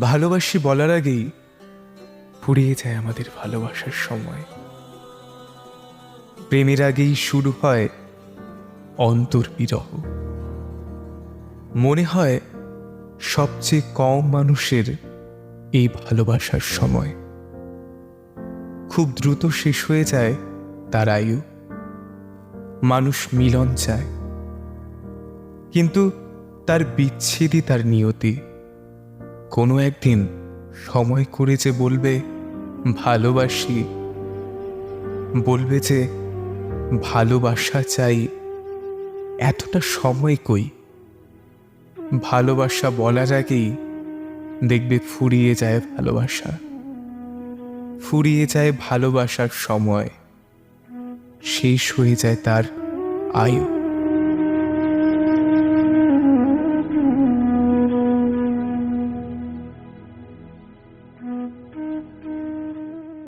ভালোবাসি বলার আগেই ফুরিয়ে যায় আমাদের ভালোবাসার সময়। প্রেমের আগেই শুরু হয় অন্তর্বিরহ মনে হয় সবচেয়ে কম মানুষের এই ভালোবাসার সময়। খুব দ্রুত শেষ হয়ে যায় তার আয়ু। মানুষ মিলন চায়। কিন্তু তার বিচ্ছেদই তার নিয়তি। কোনো একদিন সময় করে যে বলবে, ভালোবাসি। বলবে যে, ভালোবাসা চাই। এতটা সময় কই? ভালোবাসা বলার আগেই দেখবে ফুরিয়ে যায় ভালোবাসা। ফুরিয়ে যায় ভালোবাসার সময়। শেষ হয়ে যায় তার আয়ু। Mm-hmm.